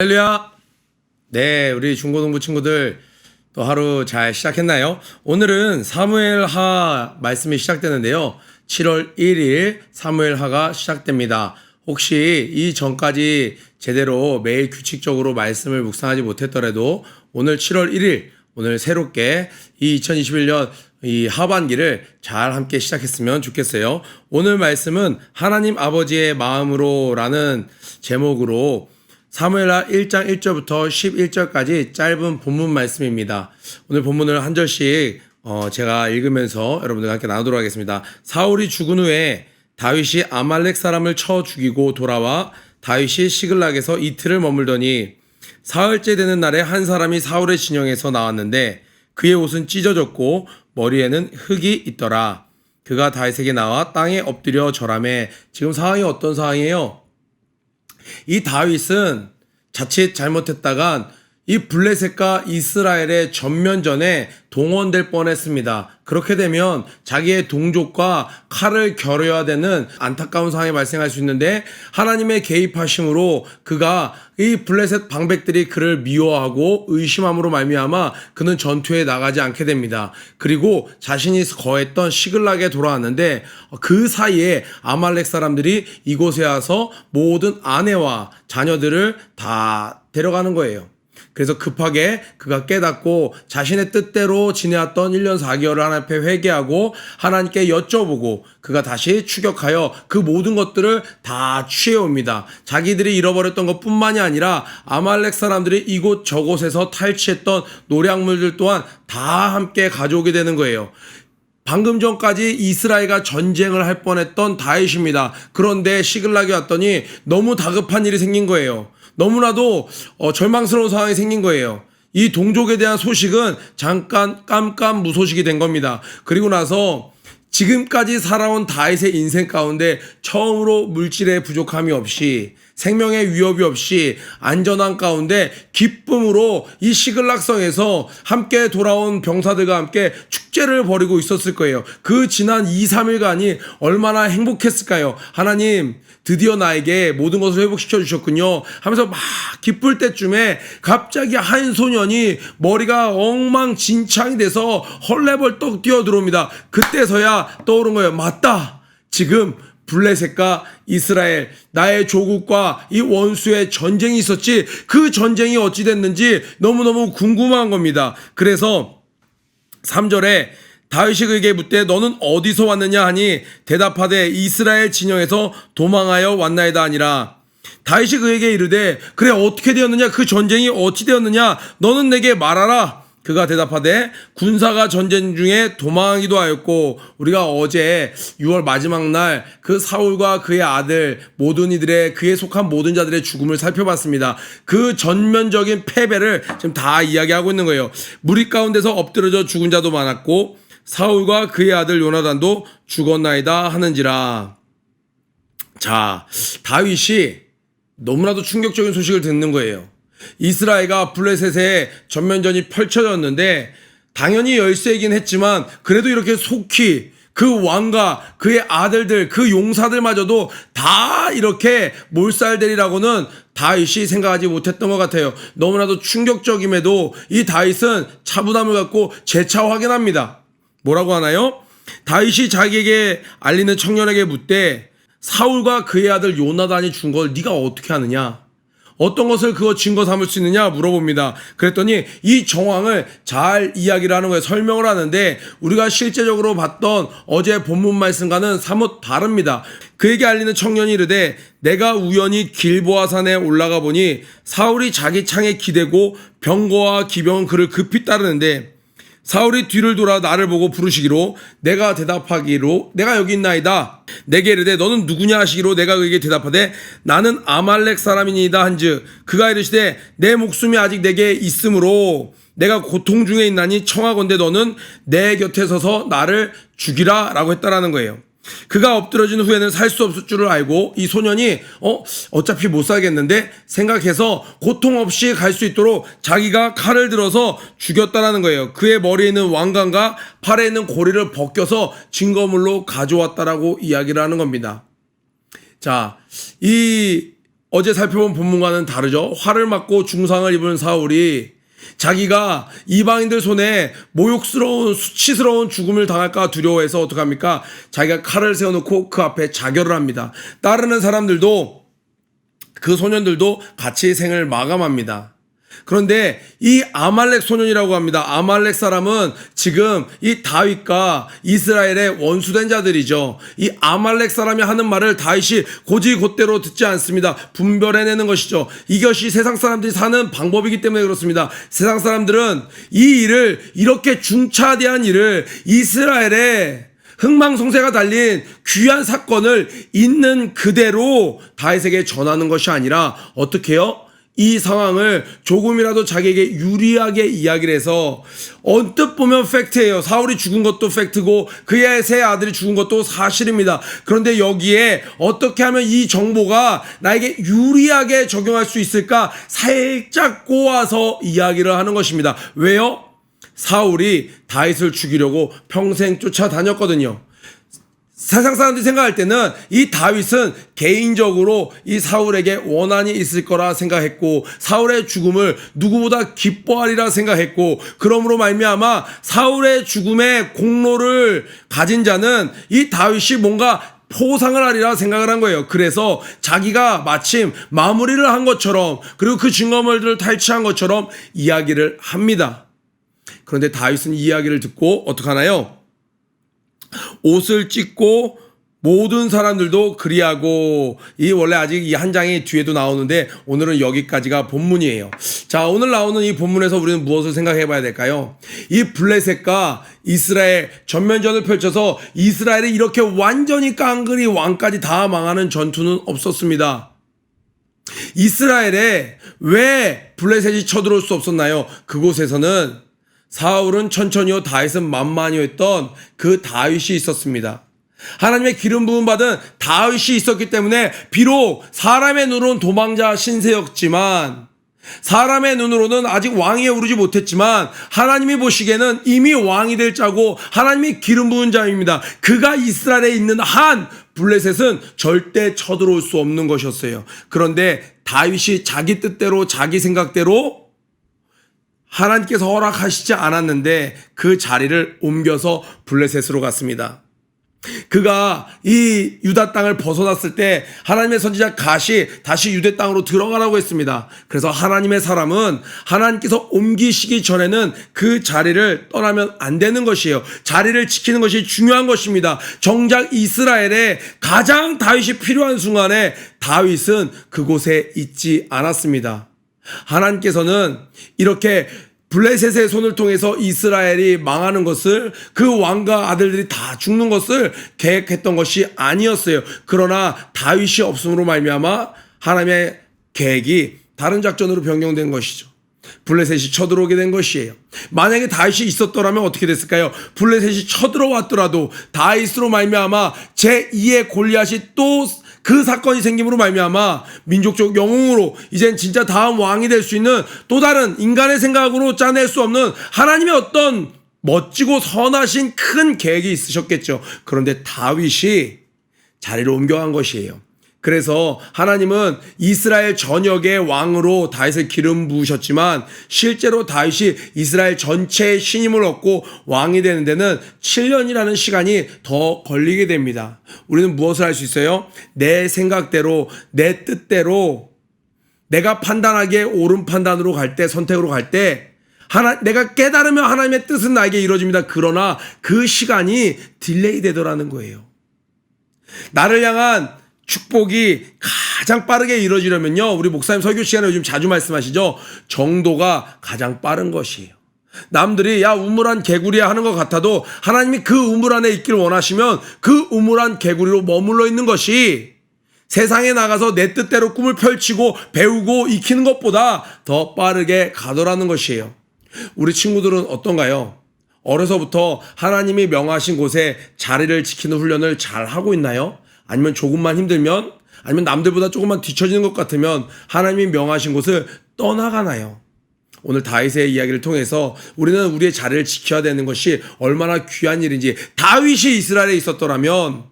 할렐루야. 네, 우리 중고등부 친구들 또 하루 잘 시작했나요? 오늘은 사무엘 하 말씀이 시작되는데요. 7월 1일 사무엘 하가 시작됩니다. 혹시 이 전까지 제대로 매일 규칙적으로 말씀을 묵상하지 못했더라도 오늘 7월 1일 오늘 새롭게 이 2021년 이 하반기를 잘 함께 시작했으면 좋겠어요. 오늘 말씀은 하나님 아버지의 마음으로라는 제목으로 사무엘하 1장 1절부터 11절까지 짧은 본문 말씀입니다. 오늘 본문을 한 절씩 어, 제가 읽으면서 여러분들과 함께 나누도록 하겠습니다. 사울이 죽은 후에 다윗이 아말렉 사람을 쳐 죽이고 돌아와 다윗이 시글락에서 이틀을 머물더니 사흘째 되는 날에 한 사람이 사울의 진영에서 나왔는데 그의 옷은 찢어졌고 머리에는 흙이 있더라. 그가 다윗에게 나와 땅에 엎드려 절함에 지금 상황이 어떤 상황이에요? 이 다윗은 자칫 잘못했다간 이 블레셋과 이스라엘의 전면전에 동원될 뻔했습니다. 그렇게 되면 자기의 동족과 칼을 겨뤄야 되는 안타까운 상황이 발생할 수 있는데 하나님의 개입하심으로 그가 이 블레셋 방백들이 그를 미워하고 의심함으로 말미암아 그는 전투에 나가지 않게 됩니다. 그리고 자신이 거했던 시글락에 돌아왔는데 그 사이에 아말렉 사람들이 이곳에 와서 모든 아내와 자녀들을 다 데려가는 거예요. 그래서 급하게 그가 깨닫고 자신의 뜻대로 지내왔던 1년 4개월을 하나님 앞에 회개하고 하나님께 여쭤보고 그가 다시 추격하여 그 모든 것들을 다 취해옵니다. 자기들이 잃어버렸던 것 뿐만이 아니라 아말렉 사람들이 이곳 저곳에서 탈취했던 노량물들 또한 다 함께 가져오게 되는 거예요. 방금 전까지 이스라엘과 전쟁을 할 뻔했던 다윗입니다. 그런데 시글락이 왔더니 너무 다급한 일이 생긴 거예요. 너무나도 어, 절망스러운 상황이 생긴 거예요. 이 동족에 대한 소식은 잠깐 깜깜 무소식이 된 겁니다. 그리고 나서 지금까지 살아온 다윗의 인생 가운데 처음으로 물질의 부족함이 없이 생명의 위협이 없이 안전한 가운데 기쁨으로 이 시글락성에서 함께 돌아온 병사들과 함께 축제를 벌이고 있었을 거예요. 그 지난 2, 3일간이 얼마나 행복했을까요? 하나님, 드디어 나에게 모든 것을 회복시켜 주셨군요. 하면서 막 기쁠 때쯤에 갑자기 한 소년이 머리가 엉망진창이 돼서 헐레벌떡 뛰어들어옵니다. 그때서야 떠오른 거예요. 맞다. 지금 블레셋과 이스라엘 나의 조국과 이 원수의 전쟁이 있었지 그 전쟁이 어찌 됐는지 너무너무 궁금한 겁니다. 그래서 3절에 다윗이 그에게 묻되 너는 어디서 왔느냐 하니 대답하되 이스라엘 진영에서 도망하여 왔나이다 아니라 다윗이 그에게 이르되 그래 어떻게 되었느냐 그 전쟁이 어찌 되었느냐 너는 내게 말하라 그가 대답하되 군사가 전쟁 중에 도망하기도 하였고 우리가 어제 6월 마지막 날 그 사울과 그의 아들 모든 이들의 그에 속한 모든 자들의 죽음을 살펴봤습니다. 그 전면적인 패배를 지금 다 이야기하고 있는 거예요. 무리 가운데서 엎드려져 죽은 자도 많았고 사울과 그의 아들 요나단도 죽었나이다 하는지라. 자, 다윗이 너무나도 충격적인 소식을 듣는 거예요. 이스라엘과 블레셋의 전면전이 펼쳐졌는데 당연히 열세이긴 했지만 그래도 이렇게 속히 그 왕과 그의 아들들 그 용사들마저도 다 이렇게 몰살되리라고는 다윗이 생각하지 못했던 것 같아요. 너무나도 충격적임에도 이 다윗은 차분함을 갖고 재차 확인합니다. 뭐라고 하나요? 다윗이 자기에게 알리는 청년에게 묻되 사울과 그의 아들 요나단이 준 걸 네가 어떻게 하느냐? 어떤 것을 그거 증거 삼을 수 있느냐 물어봅니다. 그랬더니 이 정황을 잘 이야기를 하는 거예요. 설명을 하는데 우리가 실제적으로 봤던 어제 본문 말씀과는 사뭇 다릅니다. 그에게 알리는 청년이 이르되 내가 우연히 길보아산에 올라가 보니 사울이 자기 창에 기대고 병거와 기병은 그를 급히 따르는데 사울이 뒤를 돌아 나를 보고 부르시기로 내가 대답하기로 내가 여기 있나이다 내게 이르되 너는 누구냐 하시기로 내가 그에게 대답하되 나는 아말렉 사람이니이다 한즉 그가 이르시되 내 목숨이 아직 내게 있으므로 내가 고통 중에 있나니 청하건대 너는 내 곁에 서서 나를 죽이라 라고 했다라는 거예요. 그가 엎드러진 후에는 살 수 없을 줄을 알고 이 소년이 어 어차피 못 살겠는데 생각해서 고통 없이 갈 수 있도록 자기가 칼을 들어서 죽였다라는 거예요. 그의 머리에 있는 왕관과 팔에 있는 고리를 벗겨서 증거물로 가져왔다라고 이야기를 하는 겁니다. 자, 이 어제 살펴본 본문과는 다르죠. 화를 맞고 중상을 입은 사울이 자기가 이방인들 손에 모욕스러운 수치스러운 죽음을 당할까 두려워해서 어떡합니까? 자기가 칼을 세워놓고 그 앞에 자결을 합니다. 따르는 사람들도 그 소년들도 같이 생을 마감합니다. 그런데 이 아말렉 소년이라고 합니다. 아말렉 사람은 지금 이 다윗과 이스라엘의 원수된 자들이죠. 이 아말렉 사람이 하는 말을 다윗이 고지곧대로 듣지 않습니다. 분별해내는 것이죠. 이것이 세상 사람들이 사는 방법이기 때문에 그렇습니다. 세상 사람들은 이 일을 이렇게 중차대한 일을 이스라엘의 흥망성쇠가 달린 귀한 사건을 있는 그대로 다윗에게 전하는 것이 아니라 어떻게 해요? 이 상황을 조금이라도 자기에게 유리하게 이야기를 해서 언뜻 보면 팩트예요. 사울이 죽은 것도 팩트고 그의 세 아들이 죽은 것도 사실입니다. 그런데 여기에 어떻게 하면 이 정보가 나에게 유리하게 적용할 수 있을까 살짝 꼬아서 이야기를 하는 것입니다. 왜요? 사울이 다윗을 죽이려고 평생 쫓아다녔거든요. 세상 사람들이 생각할 때는 이 다윗은 개인적으로 이 사울에게 원한이 있을 거라 생각했고 사울의 죽음을 누구보다 기뻐하리라 생각했고 그러므로 말미암아 사울의 죽음의 공로를 가진 자는 이 다윗이 뭔가 포상을 하리라 생각을 한 거예요. 그래서 자기가 마침 마무리를 한 것처럼 그리고 그 증거물들을 탈취한 것처럼 이야기를 합니다. 그런데 다윗은 이 이야기를 듣고 어떡하나요? 옷을 찢고 모든 사람들도 그리하고 이 원래 아직 이 한 장이 뒤에도 나오는데 오늘은 여기까지가 본문이에요. 자, 오늘 나오는 이 본문에서 우리는 무엇을 생각해 봐야 될까요? 이 블레셋과 이스라엘 전면전을 펼쳐서 이스라엘이 이렇게 완전히 깡그리 왕까지 다 망하는 전투는 없었습니다. 이스라엘에 왜 블레셋이 쳐들어올 수 없었나요? 그곳에서는 사울은 천천히요 다윗은 만만히요 했던 그 다윗이 있었습니다. 하나님의 기름 부음 받은 다윗이 있었기 때문에 비록 사람의 눈으로는 도망자 신세였지만 사람의 눈으로는 아직 왕위에 오르지 못했지만 하나님이 보시기에는 이미 왕이 될 자고 하나님이 기름 부은 자입니다. 그가 이스라엘에 있는 한 블레셋은 절대 쳐들어올 수 없는 것이었어요. 그런데 다윗이 자기 뜻대로 자기 생각대로 하나님께서 허락하시지 않았는데 그 자리를 옮겨서 블레셋으로 갔습니다. 그가 이 유다 땅을 벗어났을 때 하나님의 선지자 갓이 다시 유대 땅으로 들어가라고 했습니다. 그래서 하나님의 사람은 하나님께서 옮기시기 전에는 그 자리를 떠나면 안 되는 것이에요. 자리를 지키는 것이 중요한 것입니다. 정작 이스라엘에 가장 다윗이 필요한 순간에 다윗은 그곳에 있지 않았습니다. 하나님께서는 이렇게 블레셋의 손을 통해서 이스라엘이 망하는 것을 그 왕과 아들들이 다 죽는 것을 계획했던 것이 아니었어요. 그러나 다윗이 없음으로 말미암아 하나님의 계획이 다른 작전으로 변경된 것이죠. 블레셋이 쳐들어오게 된 것이에요. 만약에 다윗이 있었더라면 어떻게 됐을까요? 블레셋이 쳐들어왔더라도 다윗으로 말미암아 제 2의 골리앗이 또 그 사건이 생김으로 말미암아 민족적 영웅으로 이젠 진짜 다음 왕이 될 수 있는 또 다른 인간의 생각으로 짜낼 수 없는 하나님의 어떤 멋지고 선하신 큰 계획이 있으셨겠죠. 그런데 다윗이 자리를 옮겨간 것이에요. 그래서 하나님은 이스라엘 전역의 왕으로 다윗을 기름 부으셨지만 실제로 다윗이 이스라엘 전체의 신임을 얻고 왕이 되는 데는 7년이라는 시간이 더 걸리게 됩니다. 우리는 무엇을 할 수 있어요? 내 생각대로 내 뜻대로 내가 판단하기에 옳은 판단으로 갈 때 선택으로 갈 때 하나 내가 깨달으면 하나님의 뜻은 나에게 이루어집니다. 그러나 그 시간이 딜레이 되더라는 거예요. 나를 향한 축복이 가장 빠르게 이루어지려면요. 우리 목사님 설교 시간에 요즘 자주 말씀하시죠. 정도가 가장 빠른 것이에요. 남들이 야 우물한 개구리야 하는 것 같아도 하나님이 그 우물 안에 있길 원하시면 그 우물한 개구리로 머물러 있는 것이 세상에 나가서 내 뜻대로 꿈을 펼치고 배우고 익히는 것보다 더 빠르게 가더라는 것이에요. 우리 친구들은 어떤가요? 어려서부터 하나님이 명하신 곳에 자리를 지키는 훈련을 잘 하고 있나요? 아니면 조금만 힘들면 아니면 남들보다 조금만 뒤처지는 것 같으면 하나님이 명하신 곳을 떠나가나요? 오늘 다윗의 이야기를 통해서 우리는 우리의 자리를 지켜야 되는 것이 얼마나 귀한 일인지 다윗이 이스라엘에 있었더라면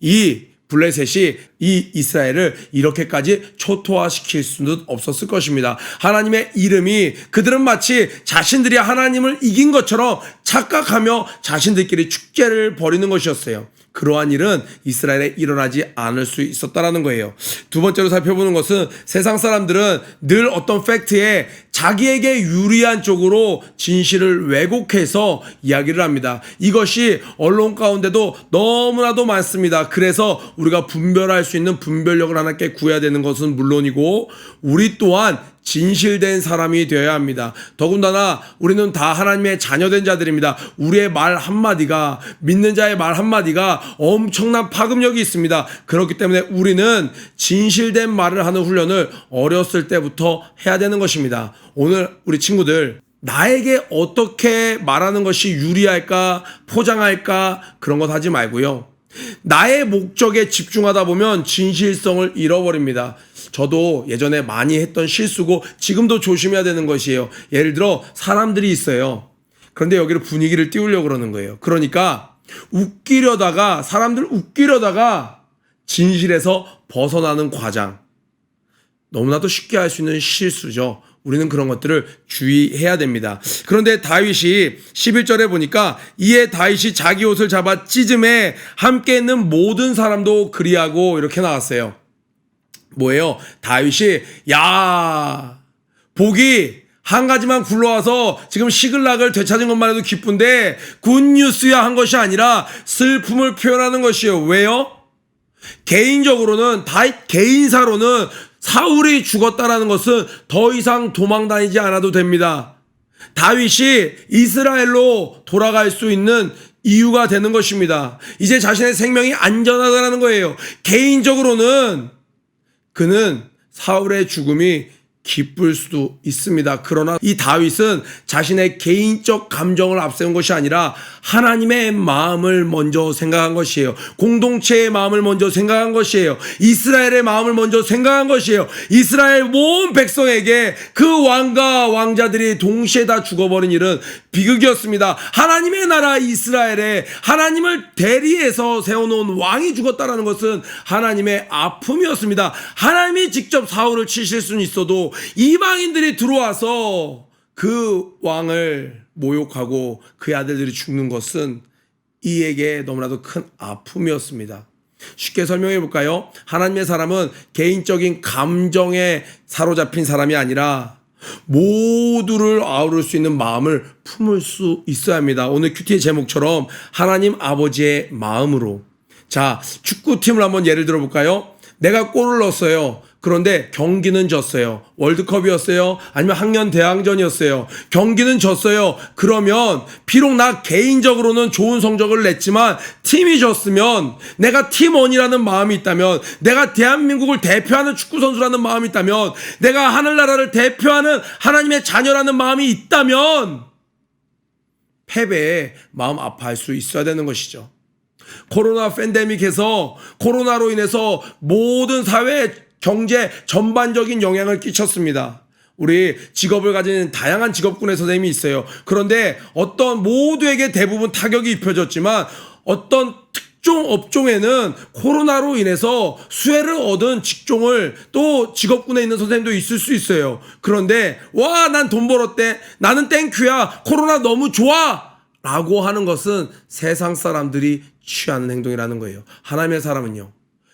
이 블레셋이 이 이스라엘을 이렇게까지 초토화시킬 수는 없었을 것입니다. 하나님의 이름이 그들은 마치 자신들이 하나님을 이긴 것처럼 착각하며 자신들끼리 축제를 벌이는 것이었어요. 그러한 일은 이스라엘에 일어나지 않을 수 있었다라는 거예요. 두 번째로 살펴보는 것은 세상 사람들은 늘 어떤 팩트에 자기에게 유리한 쪽으로 진실을 왜곡해서 이야기를 합니다. 이것이 언론 가운데도 너무나도 많습니다. 그래서 우리가 분별할 수 있는 분별력을 하나님께 구해야 되는 것은 물론이고 우리 또한 진실된 사람이 되어야 합니다. 더군다나 우리는 다 하나님의 자녀된 자들입니다. 우리의 말 한마디가 믿는 자의 말 한마디가 엄청난 파급력이 있습니다. 그렇기 때문에 우리는 진실된 말을 하는 훈련을 어렸을 때부터 해야 되는 것입니다. 오늘 우리 친구들 나에게 어떻게 말하는 것이 유리할까 포장할까 그런 것 하지 말고요. 나의 목적에 집중하다 보면 진실성을 잃어버립니다. 저도 예전에 많이 했던 실수고 지금도 조심해야 되는 것이에요. 예를 들어 사람들이 있어요. 그런데 여기를 분위기를 띄우려고 그러는 거예요. 그러니까 웃기려다가 사람들 웃기려다가 진실에서 벗어나는 과장. 너무나도 쉽게 할 수 있는 실수죠. 우리는 그런 것들을 주의해야 됩니다. 그런데 다윗이 11절에 보니까 이에 다윗이 자기 옷을 잡아 찢음에 함께 있는 모든 사람도 그리하고 이렇게 나왔어요. 뭐예요? 다윗이 야 복이 한 가지만 굴러와서 지금 시글락을 되찾은 것만 해도 기쁜데 굿뉴스야 한 것이 아니라 슬픔을 표현하는 것이에요. 왜요? 개인적으로는 다윗 개인사로는 사울이 죽었다라는 것은 더 이상 도망 다니지 않아도 됩니다. 다윗이 이스라엘로 돌아갈 수 있는 이유가 되는 것입니다. 이제 자신의 생명이 안전하다는 거예요. 개인적으로는 그는 사울의 죽음이 기쁠 수도 있습니다. 그러나 이 다윗은 자신의 개인적 감정을 앞세운 것이 아니라 하나님의 마음을 먼저 생각한 것이에요. 공동체의 마음을 먼저 생각한 것이에요. 이스라엘의 마음을 먼저 생각한 것이에요. 이스라엘 모든 백성에게 그 왕과 왕자들이 동시에 다 죽어버린 일은 비극이었습니다. 하나님의 나라 이스라엘에 하나님을 대리해서 세워놓은 왕이 죽었다라는 것은 하나님의 아픔이었습니다. 하나님이 직접 사울을 치실 수는 있어도 이방인들이 들어와서 그 왕을 모욕하고 그의 아들들이 죽는 것은 이에게 너무나도 큰 아픔이었습니다. 쉽게 설명해 볼까요? 하나님의 사람은 개인적인 감정에 사로잡힌 사람이 아니라 모두를 아우를 수 있는 마음을 품을 수 있어야 합니다. 오늘 큐티의 제목처럼 하나님 아버지의 마음으로. 자, 축구팀을 한번 예를 들어 볼까요? 내가 골을 넣었어요. 그런데 경기는 졌어요. 월드컵이었어요. 아니면 학년 대항전이었어요. 경기는 졌어요. 그러면 비록 나 개인적으로는 좋은 성적을 냈지만 팀이 졌으면 내가 팀원이라는 마음이 있다면 내가 대한민국을 대표하는 축구 선수라는 마음이 있다면 내가 하늘나라를 대표하는 하나님의 자녀라는 마음이 있다면 패배에 마음 아파할 수 있어야 되는 것이죠. 코로나 팬데믹에서 코로나로 인해서 모든 사회 경제 전반적인 영향을 끼쳤습니다. 우리 직업을 가진 다양한 직업군의 선생님이 있어요. 그런데 어떤 모두에게 대부분 타격이 입혀졌지만 어떤 특정 업종에는 코로나로 인해서 수혜를 얻은 직종을 또 직업군에 있는 선생님도 있을 수 있어요. 그런데 와, 난 돈 벌었대. 나는 땡큐야. 코로나 너무 좋아. 라고 하는 것은 세상 사람들이 취하는 행동이라는 거예요. 하나님의 사람은요.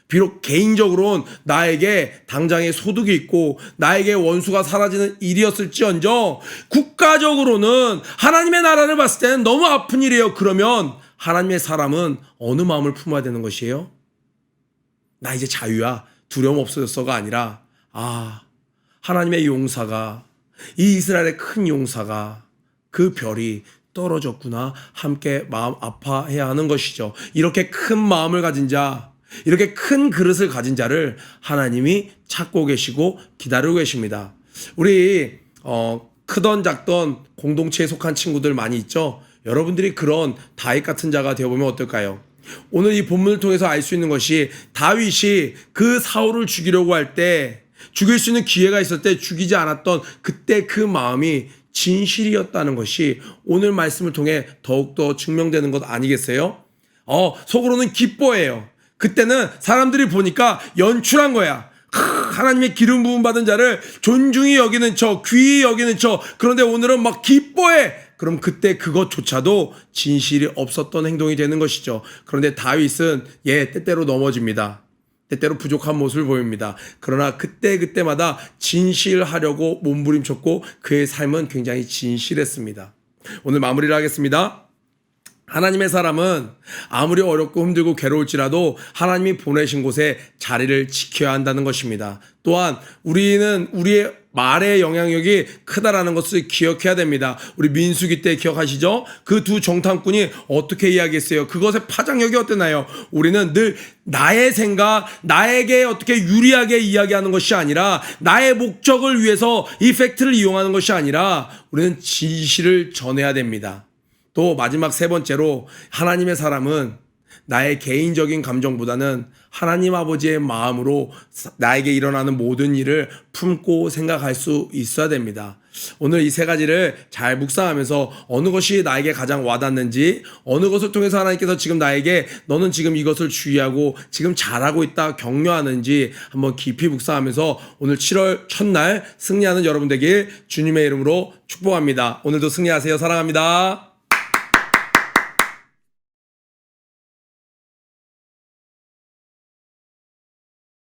비록 개인적으로는 나에게 당장의 소득이 있고 나에게 원수가 사라지는 일이었을지언정 국가적으로는 하나님의 나라를 봤을 때는 너무 아픈 일이에요. 그러면 하나님의 사람은 어느 마음을 품어야 되는 것이에요? 나 이제 자유야. 두려움 없어졌어가 아니라 아 하나님의 용사가 이 이스라엘의 큰 용사가 그 별이 떨어졌구나 함께 마음 아파해야 하는 것이죠. 이렇게 큰 마음을 가진 자 이렇게 큰 그릇을 가진 자를 하나님이 찾고 계시고 기다리고 계십니다. 우리 어, 크던 작던 공동체에 속한 친구들 많이 있죠. 여러분들이 그런 다윗 같은 자가 되어보면 어떨까요? 오늘 이 본문을 통해서 알 수 있는 것이 다윗이 그 사울을 죽이려고 할 때 죽일 수 있는 기회가 있을 때 죽이지 않았던 그때 그 마음이 진실이었다는 것이 오늘 말씀을 통해 더욱더 증명되는 것 아니겠어요? 어, 속으로는 기뻐해요. 그때는 사람들이 보니까 연출한 거야. 크, 하나님의 기름 부음 받은 자를 존중히 여기는 척, 귀히 여기는 척. 그런데 오늘은 막 기뻐해. 그럼 그때 그것조차도 진실이 없었던 행동이 되는 것이죠. 그런데 다윗은 예, 때때로 넘어집니다. 때때로 부족한 모습을 보입니다. 그러나 그때 그때마다 진실하려고 몸부림쳤고 그의 삶은 굉장히 진실했습니다. 오늘 마무리를 하겠습니다. 하나님의 사람은 아무리 어렵고 힘들고 괴로울지라도 하나님이 보내신 곳에 자리를 지켜야 한다는 것입니다. 또한 우리는 우리의 말의 영향력이 크다라는 것을 기억해야 됩니다. 우리 민수기 때 기억하시죠? 그 두 정탐꾼이 어떻게 이야기했어요? 그것의 파장력이 어땠나요? 우리는 늘 나의 생각, 나에게 어떻게 유리하게 이야기하는 것이 아니라 나의 목적을 위해서 이 팩트를 이용하는 것이 아니라 우리는 진실을 전해야 됩니다. 또 마지막 세 번째로 하나님의 사람은 나의 개인적인 감정보다는 하나님 아버지의 마음으로 나에게 일어나는 모든 일을 품고 생각할 수 있어야 됩니다. 오늘 이 세 가지를 잘 묵상하면서 어느 것이 나에게 가장 와닿는지 어느 것을 통해서 하나님께서 지금 나에게 너는 지금 이것을 주의하고 지금 잘하고 있다 격려하는지 한번 깊이 묵상하면서 오늘 7월 첫날 승리하는 여러분 되길 주님의 이름으로 축복합니다. 오늘도 승리하세요. 사랑합니다.